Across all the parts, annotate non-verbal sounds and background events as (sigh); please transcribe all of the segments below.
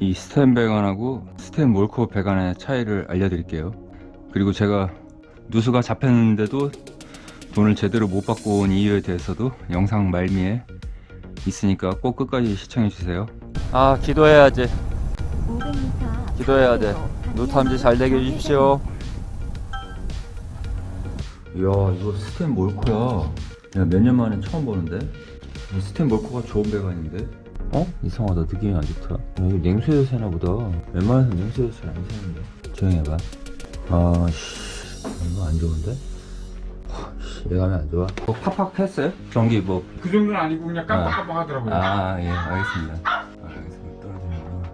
이 스텐 배관하고 스텐 몰코 배관의 차이를 알려드릴게요. 그리고 제가 누수가 잡혔는데도 돈을 제대로 못 받고 온 이유에 대해서도 영상 말미에 있으니까 꼭 끝까지 시청해 주세요. 아 기도해야지. 500m 기도해야 돼. 노탐지 잘 되게 해주십시오. 이야 이거 스텐 몰코야. 몇년 만에 처음 보는데. 이 스텐 몰코가 좋은 배관인데. 어? 이상하다 느낌이 안 좋다. 야, 이거 냉수에서 새나 보다. 웬만해서 냉수에서 잘안 새는데. 조용히 해봐. 아씨 이거 안 좋은데? 와, 씨, 예감이 안 좋아. 뭐 팍팍 했어요? 전기 뭐 그 정도는 아니고 그냥 깜빡깜빡 하더라고요. 아, 예, 알겠습니다. 아, 알겠습니다. 떨어지는구나.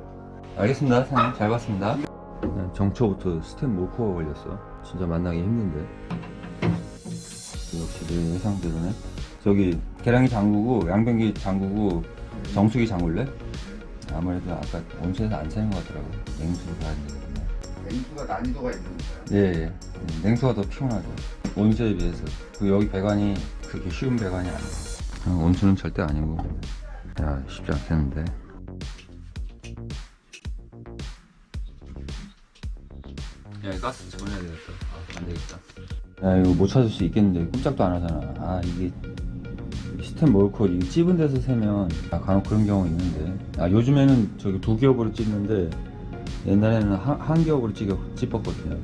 알겠습니다, 사장님. 잘 봤습니다. 네, 정초부터 스탠 몰코가 걸렸어. 진짜 만나기 힘든데. 역시 내 예상대로네. 저기, 계량기 잠그고, 양변기 잠그고, 정수기 잠글래? 아무래도 아까 온수에서 안 새는 것 같더라고. 냉수로 가야 되거든요. 냉수가 난이도가 있는 거야. 예, 예. 음, 냉수가 더 피곤하죠. 온수에 비해서. 그 여기 배관이 그렇게 쉬운 배관이 아니에요. 어, 온수는 절대 아니고. 야, 쉽지 않겠는데. 야, 이 가스 집어내야 되겠다. 아, 안 되겠다. 야, 이거 못 찾을 수 있겠는데. 꼼짝도 안 하잖아. 아, 이게. 몰콜, 이거 찝은 데서 세면, 아, 간혹 그런 경우 있는데. 아, 요즘에는 저기 두 기업으로 찝는데, 옛날에는 한, 한 기업으로 찝, 찝었거든요.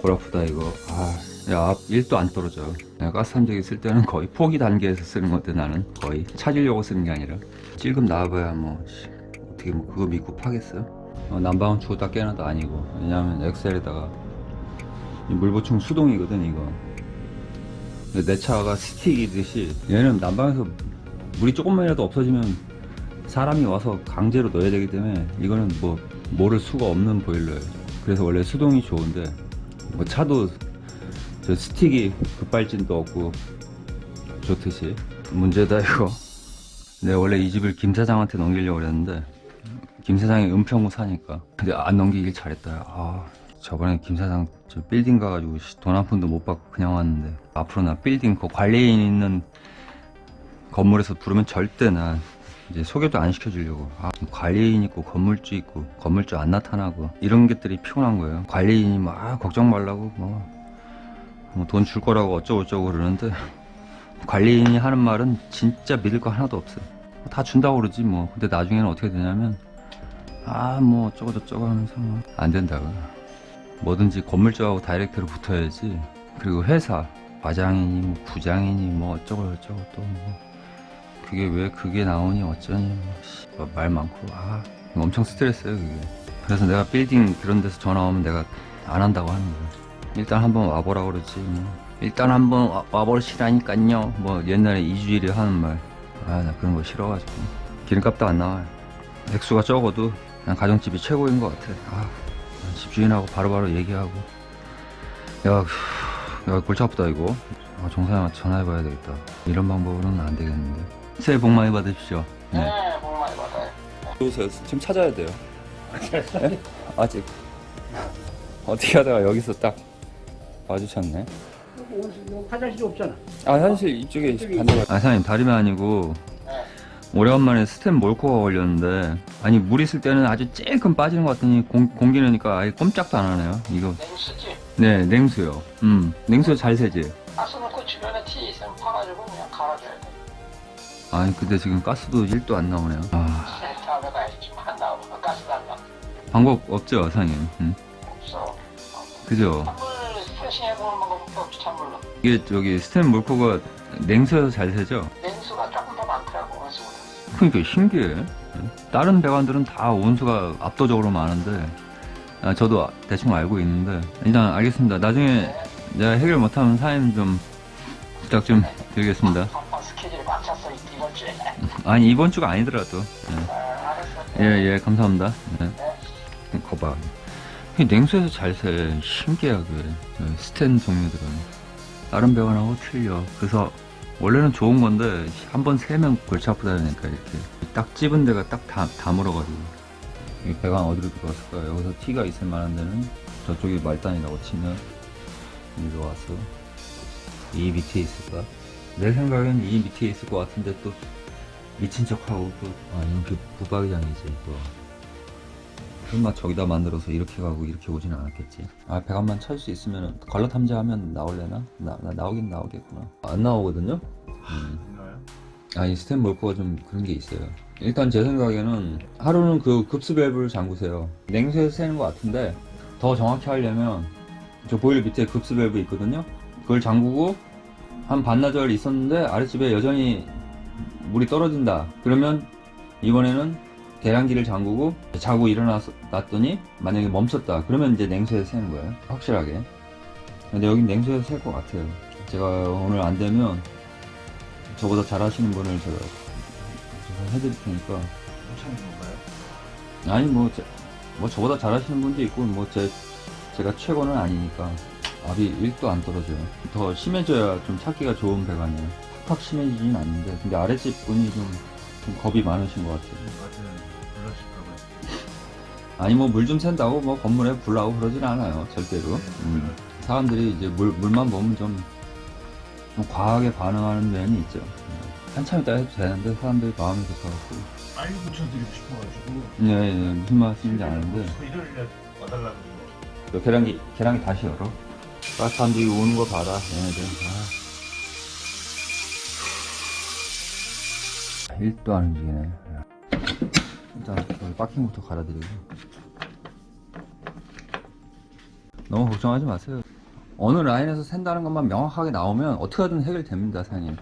골아프다 이거. 아, 야, 앞 1도 안 떨어져. 내가 가스함재기 쓸 때는 거의 포기 단계에서 쓰는 건데 나는. 거의 찾으려고 쓰는 게 아니라. 찔금 나와봐야 뭐 씨, 어떻게 뭐 그거 믿고 파겠어? 어, 난방은 주었다 깨나도 아니고. 왜냐하면 엑셀에다가 이 물보충 수동이거든 이거 내 차가 스틱이듯이 얘는 난방에서 물이 조금만이라도 없어지면 사람이 와서 강제로 넣어야 되기 때문에 이거는 뭐 모를 수가 없는 보일러예요. 그래서 원래 수동이 좋은데 뭐 차도 저 스틱이 급발진도 없고 좋듯이 문제다 이거. 내가 원래 이 집을 김 사장한테 넘기려고 그랬는데 김 사장이 은평구 사니까 근데 안 넘기길 잘했다. 아 저번에 김 사장 저 빌딩 가가지고 돈 한 푼도 못 받고 그냥 왔는데 앞으로 나 빌딩 그 관리인 있는 건물에서 부르면 절대 나 이제 소개도 안 시켜주려고. 아, 관리인 있고 건물주 있고 건물주 안 나타나고 이런 것들이 피곤한 거예요. 관리인이 막 아, 걱정 말라고 뭐 돈 줄 거라고 어쩌고 저쩌고 그러는데 관리인이 하는 말은 진짜 믿을 거 하나도 없어요. 다 준다고 그러지 뭐. 근데 나중에는 어떻게 되냐면 아 뭐 어쩌고 저쩌고 하면서 뭐 안 된다고 뭐든지 건물주하고 다이렉트로 붙어야지. 그리고 회사 과장이니 뭐 부장이니 뭐 어쩌고 저쩌고 또 뭐. 그게 왜 그게 나오니 어쩌니 뭐, 씨, 뭐말 많고. 아 엄청 스트레스예요 그게. 그래서 내가 빌딩 그런 데서 전화 오면 내가 안 한다고 하는 거야 일단 한번 와보라 그러지 뭐. 일단 한번 와- 와보시라니깐요. 뭐 옛날에 이주일이 하는 말. 아 나 그런 거 싫어가지고. 기름값도 안 나와요. 액수가 적어도 그냥 가정집이 최고인 것 같아. 아 집주인하고 바로바로 얘기하고. 야, 야 골치 아프다 이거 아, 정사장한테 전화해봐야 되겠다 이런 방법으로는 안 되겠는데 새해 복 많이 받으십시오 네. 네, 복 많이 받아요. 보세요 지금 찾아야 돼요 네? 아직 어떻게 하다가 여기서 딱 마주쳤네 화장실이 없잖아. 아 사실 이쪽에 반대가 아 사장님 다름이 아니고 네. 오래간만에 스텐 몰코가 걸렸는데 아니 물 있을 때는 아주 찔끔 빠지는 것 같더니 공, 공기 넣으니까 아예 꼼짝도 안 하네요 이거 냉수지. 네 냉수요 음 냉수 잘 새지 가스 넣고 주변에 티 있으면 파가지고 그냥 갈아줘야 돼. 아니 근데 지금 가스도 1도 안 나오네요 아 다음에 가야지. 안 나오고 가스도 안 나. 방법 없죠 사장님 음. 없어. 그죠 찬물 프레싱해보는 방법밖에 없지, 찬물로. 이게 저기 스텐 몰코가 냉수여서 잘 새죠 냉수가 조금 더 많더라고, 온수보다. 그러니까 신기해. 다른 배관들은 다 온수가 압도적으로 많은데, 아, 저도 대충 알고 있는데, 일단 알겠습니다. 나중에 내가 해결 못하면 사장님 좀 부탁 좀 드리겠습니다. 아니, 이번 주가 아니더라도. 예. 예, 예, 감사합니다. 예. 거봐. 이 냉수에서 잘 새. 신기하게. 예, 스텐 종류들은. 다른 배관하고 틀려. 그래서 원래는 좋은 건데, 한 번 세면 골치 아프다 보니까 이렇게 딱 찝은 데가 딱 다, 다물어가지고. 이 배관 어디로 들어갔을까? 여기서 티가 있을 만한 데는 저쪽에 말단이라고 치면, 여기로 와서, 이 밑에 있을까? 내 생각엔 이 밑에 있을 것 같은데 또, 미친 척하고 또, 아, 이게 부박이장이지, 이거. 설마 저기다 만들어서 이렇게 가고 이렇게 오진 않았겠지. 아 배관만 찾을 수 있으면 걸러 탐지하면 나올래나? 나, 나 나 오긴 나오겠구나. 안 나오거든요. 음. 아니 스탠 몰코가 좀 그런 게 있어요. 일단 제 생각에는 하루는 그 급수 밸브를 잠그세요. 냉수에서 새는 것 같은데 더 정확히 하려면 저 보일러 밑에 급수 밸브 있거든요. 그걸 잠그고 한 반나절 있었는데 아랫집에 여전히 물이 떨어진다. 그러면 이번에는 계량기를 잠그고 자고 일어났더니 만약에 멈췄다. 그러면 이제 냉수에서 새는 거예요. 확실하게. 근데 여긴 냉수에서 셀 것 같아요. 제가 오늘 안 되면 저보다 잘하시는 분을 제가 해드릴 테니까. 괜찮은 건가요? 아니 뭐, 제- 뭐 저보다 잘하시는 분도 있고 뭐 제, 제가 최고는 아니니까 압이 1도 안 떨어져요. 더 심해져야 좀 찾기가 좋은 배관이에요. 팍팍 심해지진 않는데 근데 아랫집 분이 좀, 좀 겁이 많으신 것 같아요. 맞아요. 아니 뭐 물 좀 샌다고 뭐 건물에 불 나고 그러진 않아요 절대로. 음. 사람들이 이제 물 물만 보면 좀, 좀 과하게 반응하는 면이 있죠. 음. 한참 있다 해도 되는데 사람들이 마음이 급해갖고. 빨리 붙여드리고 싶어가지고. 예, 예, 무슨 말씀인지 아는데. 일요일에 와달라고. 저 계량기, 계량기 다시 열어. 가스 안 들이 오는 거 봐라, 얘네들. 아. 1도 안 움직이네. 일단, 저기 파킹부터 갈아드리고. 너무 걱정하지 마세요. 어느 라인에서 샌다는 것만 명확하게 나오면 어떻게든 해결됩니다, 사장님.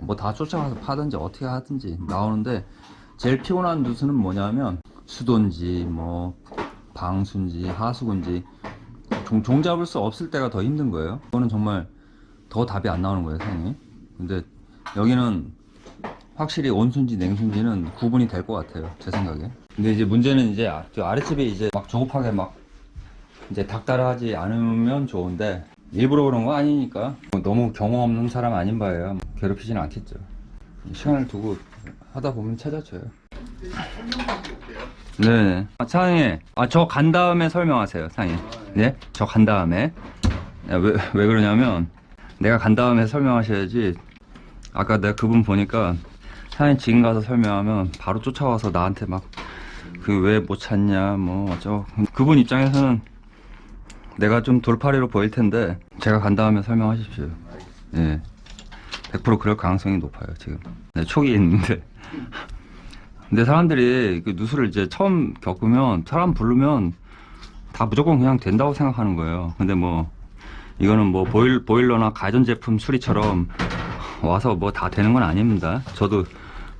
뭐 다 쫓아가서 파든지 어떻게 하든지 나오는데, 제일 피곤한 누수는 뭐냐면, 수도인지, 뭐, 방수인지, 하수구인지, 종, 종 잡을 수 없을 때가 더 힘든 거예요. 이거는 정말 더 답이 안 나오는 거예요, 사장님. 근데 여기는 확실히 온수인지 냉수인지는 구분이 될 것 같아요, 제 생각에. 근데 이제 문제는 이제 아- 저 아랫집에 이제 막 조급하게 막 이제 닥달하지 않으면 좋은데 일부러 그런 거 아니니까 뭐 너무 경험 없는 사람 아닌 바에요. 괴롭히지는 않겠죠. 시간을 두고 하다 보면 찾아져요. 네. 아, 사장님, 아, 저 간 다음에 설명하세요, 사장님. 네? 저 간 다음에. 야, 왜, 왜 그러냐면, 내가 간 다음에 설명하셔야지. 아까 내가 그분 보니까, 사장님 지금 가서 설명하면 바로 쫓아와서 나한테 막, 그 왜 못 찾냐, 뭐, 어쩌고. 그분 입장에서는 내가 좀 돌팔이로 보일 텐데, 제가 간 다음에 설명하십시오. 예. 100% 그럴 가능성이 높아요, 지금. 네, 촉이 있는데. 근데 사람들이 그 누수를 이제 처음 겪으면 사람 부르면 다 무조건 그냥 된다고 생각하는 거예요. 근데 뭐 이거는 뭐 보일, 보일러나 가전제품 수리처럼 와서 뭐 다 되는 건 아닙니다. 저도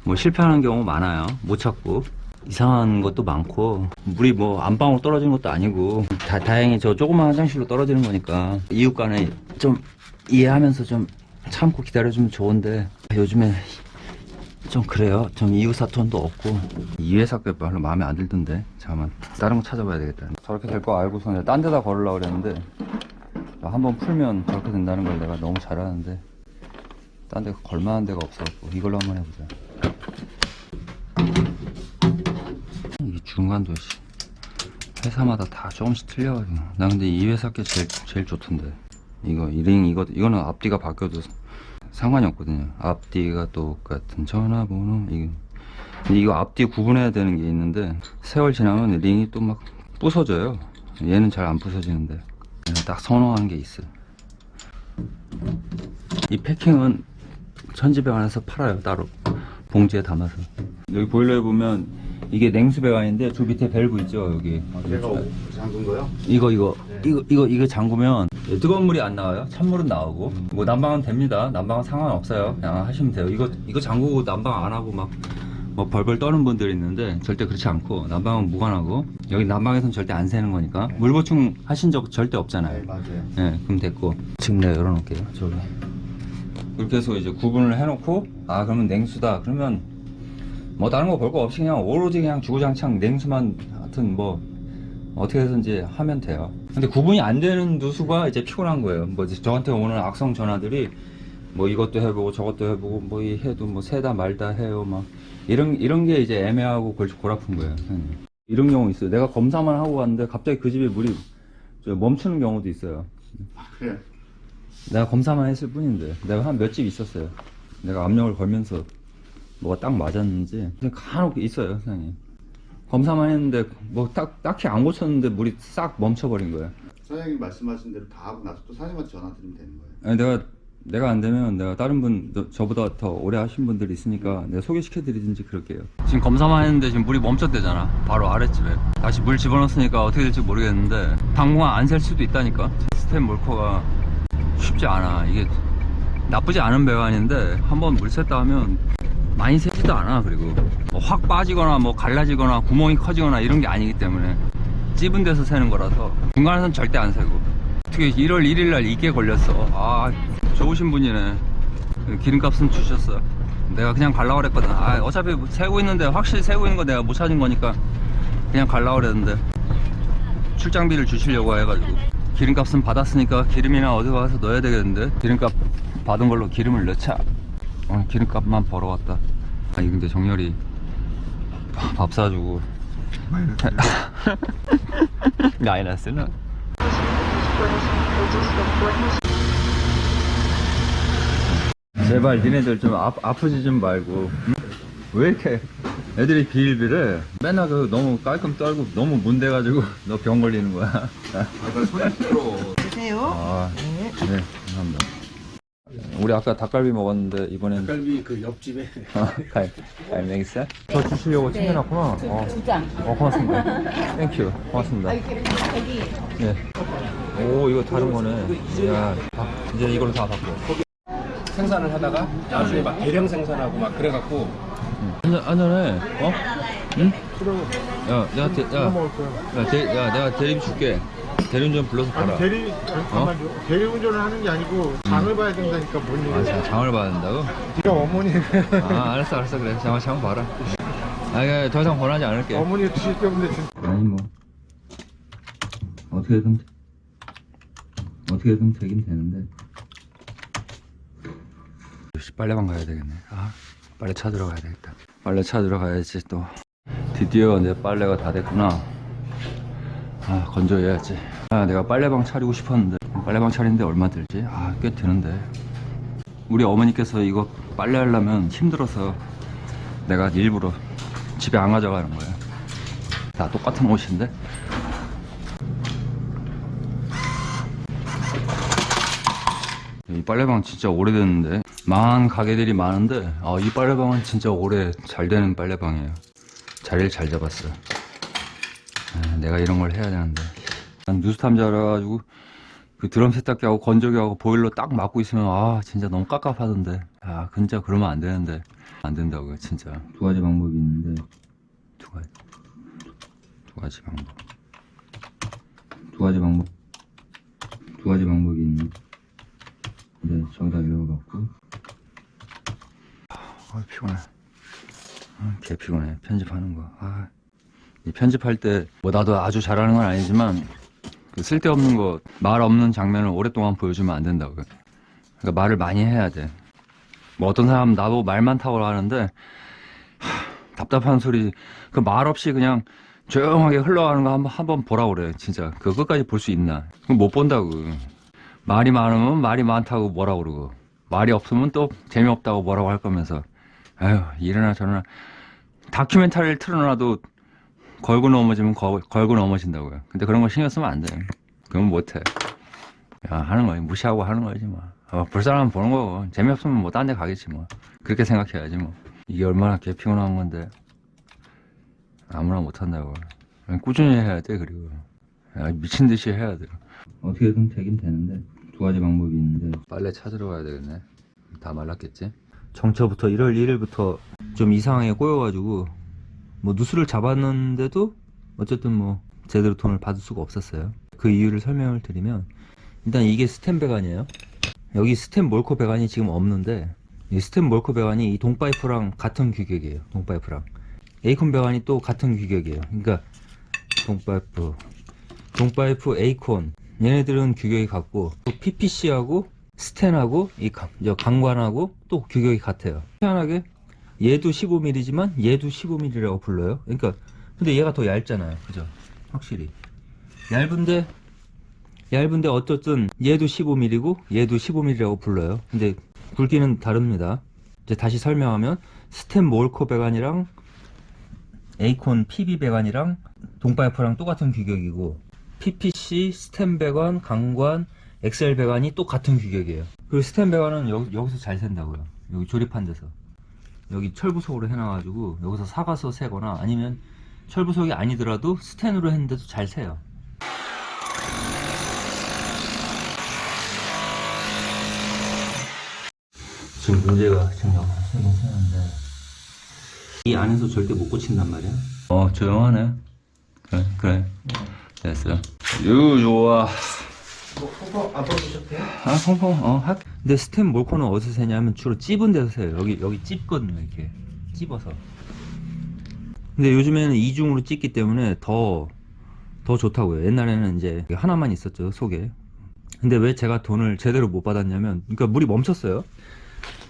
뭐 실패하는 경우 많아요. 못 찾고. 이상한 것도 많고 물이 뭐 안방으로 떨어지는 것도 아니고 다, 다행히 저 조그만 화장실로 떨어지는 거니까 이웃 간에 좀 이해하면서 좀 참고 기다려주면 좋은데 요즘에 좀 그래요. 좀 이웃 사촌도 없고 이 회사 게 별로 마음에 안 들던데. 잠깐만 다른 거 찾아봐야 되겠다. 저렇게 될 거 알고서 내가 딴 데다 걸으려고 그랬는데 한번 풀면 저렇게 된다는 걸 내가 너무 잘 아는데 딴 데 걸만한 데가 없어갖고 이걸로 한번 해보자. 이게 중간도 씨. 회사마다 다 조금씩 틀려가지고. 나 근데 이 회사 게 제일 제일 좋던데. 이거 이링 이거 이거는 앞뒤가 바뀌어도 상관이 없거든요. 앞뒤가 똑같은 전화번호 이거 이거 앞뒤 구분해야 되는 게 있는데 세월 지나면 링이 또 막 부서져요. 얘는 잘 안 부서지는데. 딱 선호하는 게 있어요. 이 패킹은 천지배관에서 팔아요 따로. 봉지에 담아서. 여기 보일러에 보면 이게 냉수 배관인데 저 밑에 밸브 있죠 여기 내가 잠근 거요? 이거 이거 이거 이거 이거 잠그면 뜨거운 물이 안 나와요. 찬물은 나오고 뭐 난방은 됩니다. 난방은 상관 없어요. 그냥 하시면 돼요. 이거 이거 잠그고 난방 안 하고 막 뭐 벌벌 떠는 분들이 있는데 절대 그렇지 않고 난방은 무관하고 여기 난방에서는 절대 안 새는 거니까 물 보충 하신 적 절대 없잖아요. 맞아요. 예, 그럼 됐고 지금 내가 열어놓을게요. 저기 그렇게 해서 이제 구분을 해놓고 아 그러면 냉수다. 그러면 뭐 다른 거 볼 거 없이 그냥 오로지 그냥 주구장창 냉수만 하여튼 뭐 어떻게 해서든지 하면 돼요. 근데 구분이 안 되는 누수가 이제 피곤한 거예요. 뭐 저한테 오는 악성 전화들이 뭐 이것도 해보고 저것도 해보고 뭐 이 해도 뭐 세다 말다 해요. 막 이런 이런 게 이제 애매하고 골, 골 아픈 거예요. 선생님. 이런 경우 있어요. 내가 검사만 하고 왔는데 갑자기 그 집에 물이 저 멈추는 경우도 있어요. 그래. 내가 검사만 했을 뿐인데 내가 한 몇 집 있었어요. 내가 압력을 걸면서 뭐가 딱 맞았는지 그냥 간혹 있어요, 선생님. 검사만 했는데 뭐 딱 딱히 안 고쳤는데 물이 싹 멈춰버린 거예요. 사장님이 말씀하신 대로 다 하고 나서 또 사장님한테 전화 드리면 되는 거예요. 아니 내가 내가 안 되면 내가 다른 분 너- 저보다 더 오래 하신 분들이 있으니까 내가 소개시켜 드리든지 그럴게요. 지금 검사만 했는데 지금 물이 멈췄대잖아. 바로 아랫집에. 다시 물 집어넣었으니까 어떻게 될지 모르겠는데 당분간 안 셀 수도 있다니까. 스템 몰커가 쉽지 않아. 이게 나쁘지 않은 배관인데 한번 물 샜다 하면 많이 새지도 않아. 그리고. 뭐 확 빠지거나 뭐 갈라지거나 구멍이 커지거나 이런 게 아니기 때문에 찝은 데서 새는 거라서 중간에선 절대 안 새고. 어떻게 1월 1일 날 이게 걸렸어? 아 좋으신 분이네. 기름값은 주셨어. 내가 그냥 갈라 그랬거든. 아 어차피 세고 있는데 확실히 세고 있는 거 내가 못 찾은 거니까 그냥 갈라 그랬는데 출장비를 주시려고 해가지고. 기름값은 받았으니까 기름이나 어디 가서 넣어야 되겠는데? 기름값 받은 걸로 기름을 넣자 오늘 기름값만 벌어왔다. 아니 근데 정열이 밥 사주고. (laughs) 마이너스는? 제발 니네들 좀 아, 아프지 좀 말고. 응? 왜 이렇게 애들이 비일비래 맨날 그 너무 깔끔 떨고 너무 문대가지고 (laughs) 너 병 걸리는 거야. 드세요. 아, 네. 감사합니다 우리 아까 닭갈비 먹었는데 이번엔 닭갈비 그 옆집에. 아, 갈, 갈매기살? 저 주시려고 챙겨놨구나. 어, 두 장. 어 고맙습니다. 땡큐 고맙습니다. 네. 오 이거 다른 거네. 이야 다, 이제 이걸로 다 바꿔. 생산을 하다가 나중에 막 대량 생산하고 막 그래갖고. 한잔 한잔해 어? 응? 야 내가 대, 야, 야, 대, 야 내가 대리비 줄게 대리운 좀 불러서 가라. 아니 대리 잠깐만요. 대리운전을 하는 게 아니고 장을 봐야 된다니까 뭔 아, 얘기야? 자, 장을 봐야 된다고? 네가 어머니. 아 알았어 알았어. 그래. 장을 장 봐라. 아 이거 더 이상 권하지 않을게. 어머니 드실 게 없는데 진짜. 아니 뭐. 어떻게든 어떻게든 되긴 되는데. 역시 빨래방 가야 되겠네. 아 빨래 찾으러 가야 되겠다. 빨래 찾으러 가야지 또. 드디어 내 빨래가 다 됐구나 아 건조해야지. 아 내가 빨래방 차리고 싶었는데. 빨래방 차리는데 얼마 들지? 아 꽤 드는데. 우리 어머니께서 이거 빨래 하려면 힘들어서 내가 일부러 집에 안 가져가는 거야 다 똑같은 옷인데? 이 빨래방 진짜 오래됐는데. 망한 가게들이 많은데 아, 이 빨래방은 진짜 오래 잘 되는 빨래방이에요. 자리를 잘 잡았어 아, 내가 이런 걸 해야 되는데. 난 뉴스탐자라 가지고 그 드럼 세탁기하고 건조기하고 보일러 딱 막고 있으면 아 진짜 너무 깝깝하던데. 아 진짜 그러면 안 되는데. 안 된다고요 진짜. 두 가지 방법이 있는데. 두 가지. 두 가지 방법. 두 가지 방법. 두 가지 방법이 있는데 네 저기다 열어갖고. 아 피곤해. 아, 개 피곤해. 편집하는 거 아 이 편집할 때 뭐 나도 아주 잘하는 건 아니지만 그 쓸데없는 거 말 없는 장면을 오랫동안 보여주면 안 된다고요 그러니까 말을 많이 해야 돼 뭐 어떤 사람 나보고 말 많다고 하는데 하, 답답한 소리. 그 말 없이 그냥 조용하게 흘러가는 거 한번 한번 보라 그래 진짜. 그거 끝까지 볼 수 있나? 못 본다고. 말이 많으면 말이 많다고 뭐라 그러고. 말이 없으면 또 재미없다고 뭐라고 할 거면서. 아유 이러나 저러나. 다큐멘터리를 틀어놔도 걸고 넘어지면 거- 걸고 넘어진다고요. 근데 그런 거 신경 쓰면 안 돼 그건 못해. 야 하는 거지. 무시하고 하는 거지 뭐. 어, 볼 사람은 보는 거고. 재미없으면 뭐 딴 데 가겠지 뭐. 그렇게 생각해야지 뭐. 이게 얼마나 개 피곤한 건데. 아무나 못한다고. 꾸준히 해야 돼 그리고. 야, 미친 듯이 해야 돼. 어떻게든 되긴 되는데 두 가지 방법이 있는데. 빨래 찾으러 가야 되겠네. 다 말랐겠지? 정처부터 1월 1일부터 좀 이상하게 꼬여가지고 뭐 누수를 잡았는데도 어쨌든 뭐 제대로 돈을 받을 수가 없었어요. 그 이유를 설명을 드리면 일단 이게 스템 배관이에요. 여기 스템 몰코 배관이 지금 없는데 이 스템 몰코 배관이 이 동파이프랑 같은 규격이에요. 동파이프랑. 에이콘 배관이 또 같은 규격이에요. 그러니까 동파이프 동파이프 에이콘. 얘네들은 규격이 같고 또 PPC하고 스텐하고 이 강관하고 또 규격이 같아요. 희한하게 얘도 15mm지만 얘도 15mm라고 불러요 그러니까 근데 얘가 더 얇잖아요 그죠 확실히 얇은데 얇은데 어쨌든 얘도 15mm고 얘도 15mm라고 불러요 근데 굵기는 다릅니다 이제 다시 설명하면 스템 몰코 배관이랑 에이콘 PB 배관이랑 동파이프랑 똑같은 규격이고 PPC 스템 배관, 강관, 엑셀 배관이 똑같은 규격이에요. 그리고 스템 배관은 여기, 여기서 잘 샌다고요. 여기 조립한 데서. 여기 철부속으로 해놔가지고 여기서 사가서 세거나 아니면 철부속이 아니더라도 스텐으로 했는데도 잘 세요. 지금 문제가 지금 여기서 세긴 세는데 이 안에서 절대 못 고친단 말이야. 어 조용하네. 그래 그래 됐어. 유 좋아. 안 뽑으셨대요? 아 펑펑 어 하. 근데 스템 몰코는 어디서 세냐면 주로 찝은 데서 세요. 여기 여기 찝거든요 이렇게 찝어서. 근데 요즘에는 이중으로 찝기 때문에 더 더 좋다고요. 옛날에는 이제 하나만 있었죠 속에. 근데 왜 제가 돈을 제대로 못 받았냐면, 그러니까 물이 멈췄어요.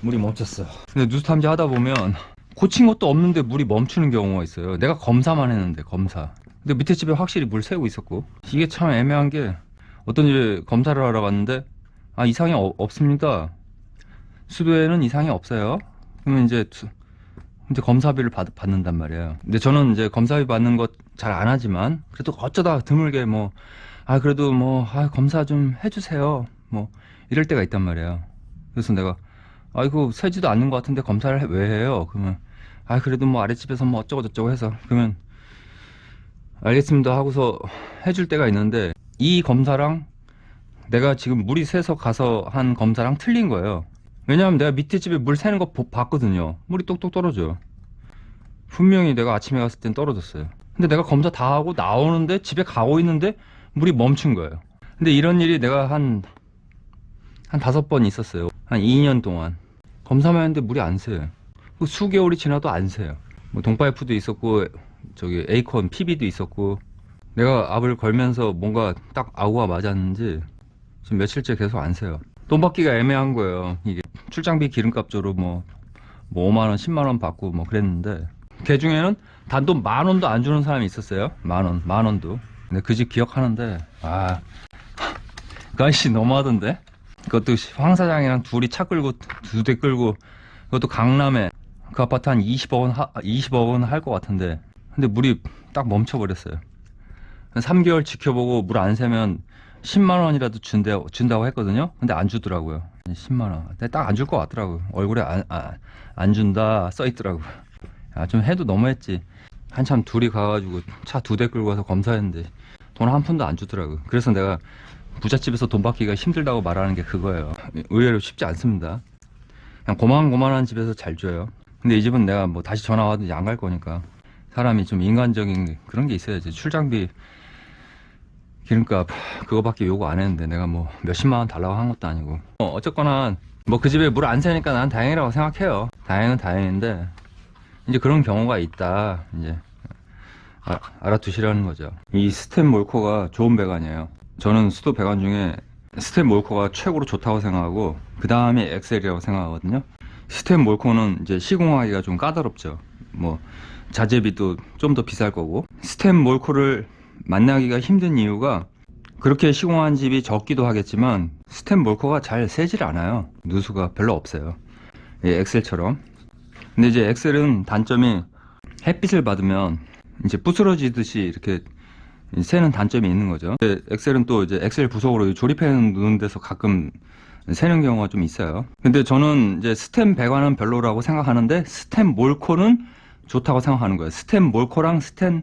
물이 멈췄어. 근데 누수 탐지 하다 보면 고친 것도 없는데 물이 멈추는 경우가 있어요. 내가 검사만 했는데 검사. 근데 밑에 집에 확실히 물 새고 있었고 이게 참 애매한 게 어떤 집에 검사를 하러 갔는데 아 이상이 어- 없습니다. 수도에는 이상이 없어요. 그러면 이제 수- 이제 검사비를 받, 받는단 말이에요. 근데 저는 이제 검사비 받는 것 잘 안 하지만 그래도 어쩌다 드물게 뭐 아 그래도 뭐 아, 검사 좀 해주세요. 뭐 이럴 때가 있단 말이에요. 그래서 내가 아이고 세지도 않는 것 같은데 검사를 해- 왜 해요? 그러면 아 그래도 뭐 아랫집에서 뭐 어쩌고 저쩌고 해서 그러면 알겠습니다 하고서 해줄 때가 있는데 이 검사랑 내가 지금 물이 새서 가서 한 검사랑 틀린 거예요. 왜냐하면 내가 밑에 집에 물 새는 거 보- 봤거든요. 물이 똑똑 떨어져. 분명히 내가 아침에 갔을 땐 떨어졌어요. 근데 내가 검사 다 하고 나오는데 집에 가고 있는데 물이 멈춘 거예요. 근데 이런 일이 내가 한, 한 다섯 번 있었어요. 한 2년 동안. 검사만 했는데 물이 안 새요. 그 수개월이 지나도 안 새요. 뭐 동파이프도 있었고, 저기 에이콘 PB도 있었고, 내가 압을 걸면서 뭔가 딱 아우가 맞았는지 지금 며칠째 계속 안 새요. 돈 받기가 애매한 거예요. 이게 출장비 기름값조로 뭐, 뭐 5만원, 10만원 받고 뭐 그랬는데, 그 중에는 단돈 만 원도 안 주는 사람이 있었어요. 만 원, 만 원도. 근데 그 집 기억하는데, 아, 그 아저씨 너무하던데? 그것도 황 사장이랑 둘이 차 끌고, 두 대 끌고, 그것도 강남에 그 아파트 한 20억 원, 하, 20억 원 할 것 같은데, 근데 물이 딱 멈춰버렸어요. 3개월 지켜보고 물 안 새면 10만 원이라도 준대, 준다고 했거든요. 근데 안 주더라고요. 10만 원. 근데 딱 안 줄 것 같더라고요. 얼굴에 안, 안, 안 준다 써 있더라고요. 야, 좀 해도 너무했지. 한참 둘이 가가지고 차 두 대 끌고 와서 검사했는데 돈 한 푼도 안 주더라고요. 그래서 내가 부잣집에서 돈 받기가 힘들다고 말하는 게 그거예요. 의외로 쉽지 않습니다. 그냥 고만고만한 집에서 잘 줘요. 근데 이 집은 내가 뭐 다시 전화 와도 안 갈 거니까 사람이 좀 인간적인 그런 게 있어야지. 출장비 기름값 그거밖에 요구 안 했는데 내가 뭐 몇십만 원 달라고 한 것도 아니고 어, 어쨌거나 뭐 그 집에 물 안 새니까 난 다행이라고 생각해요. 다행은 다행인데 이제 그런 경우가 있다. 이제 아- 알아두시라는 거죠. 이 스템 몰코가 좋은 배관이에요. 저는 수도 배관 중에 스템 몰코가 최고로 좋다고 생각하고 그 다음에 엑셀이라고 생각하거든요. 스템 몰코는 이제 시공하기가 좀 까다롭죠. 뭐 자재비도 좀 더 비쌀 거고 스템 몰코를 만나기가 힘든 이유가 그렇게 시공한 집이 적기도 하겠지만 스템 몰코가 잘 새질 않아요. 누수가 별로 없어요. 예, 엑셀처럼. 근데 이제 엑셀은 단점이 햇빛을 받으면 이제 부스러지듯이 이렇게 새는 단점이 있는 거죠. 엑셀은 또 이제 엑셀 부속으로 조립해 놓은 데서 가끔 새는 경우가 좀 있어요. 근데 저는 이제 스템 배관은 별로라고 생각하는데 스템 몰코는 좋다고 생각하는 거예요. 스템 몰코랑 스템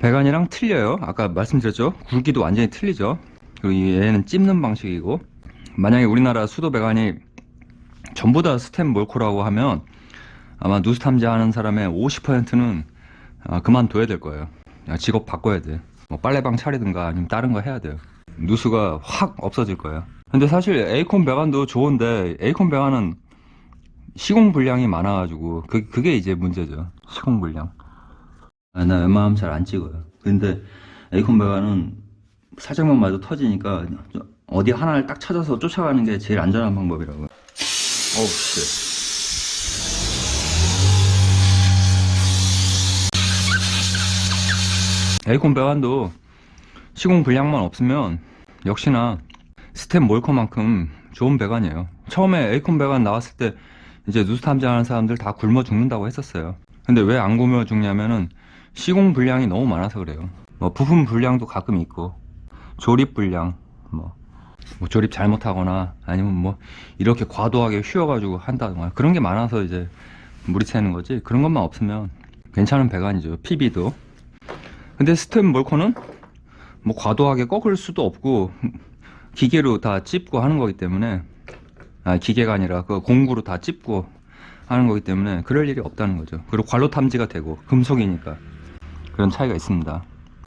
배관이랑 틀려요. 아까 말씀드렸죠. 굵기도 완전히 틀리죠. 그리고 얘는 찝는 방식이고 만약에 우리나라 수도 배관이 전부 다 스템 몰코라고 하면 아마 누수 탐지하는 사람의 50%는 아, 그만둬야 될 거예요. 야, 직업 바꿔야 돼. 뭐 빨래방 차리든가 아니면 다른 거 해야 돼요. 누수가 확 없어질 거예요. 근데 사실 에이콘 배관도 좋은데 에이콘 배관은 시공 불량이 많아가지고 그, 그게 이제 문제죠. 시공 불량. 아, 나 웬만하면 잘 안 찍어요. 근데 에이콘 배관은 살짝만 맞아 터지니까 어디 하나를 딱 찾아서 쫓아가는 게 제일 안전한 방법이라고요. 어우, 씨. 에이콘 배관도 시공 불량만 없으면 역시나 스텝 몰커만큼 좋은 배관이에요. 처음에 에이콘 배관 나왔을 때 이제 누수 탐지하는 사람들 다 굶어 죽는다고 했었어요. 근데 왜 안 굶어 죽냐면은 시공 불량이 너무 많아서 그래요. 뭐 부품 불량도 가끔 있고 조립 불량, 뭐, 뭐 조립 잘못하거나 아니면 뭐 이렇게 과도하게 휘어 가지고 한다던가 그런 게 많아서 이제 물이 새는 거지. 그런 것만 없으면 괜찮은 배관이죠. PB도. 근데 스텝 몰코는 뭐 과도하게 꺾을 수도 없고 기계로 다 찝고 하는 거기 때문에 아 기계가 아니라 그 공구로 다 찝고 하는 거기 때문에 그럴 일이 없다는 거죠. 그리고 관로 탐지가 되고 금속이니까 그런 차이가 있습니다.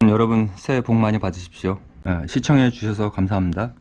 여러분 새해 복 많이 받으십시오. 아, 시청해 주셔서 감사합니다.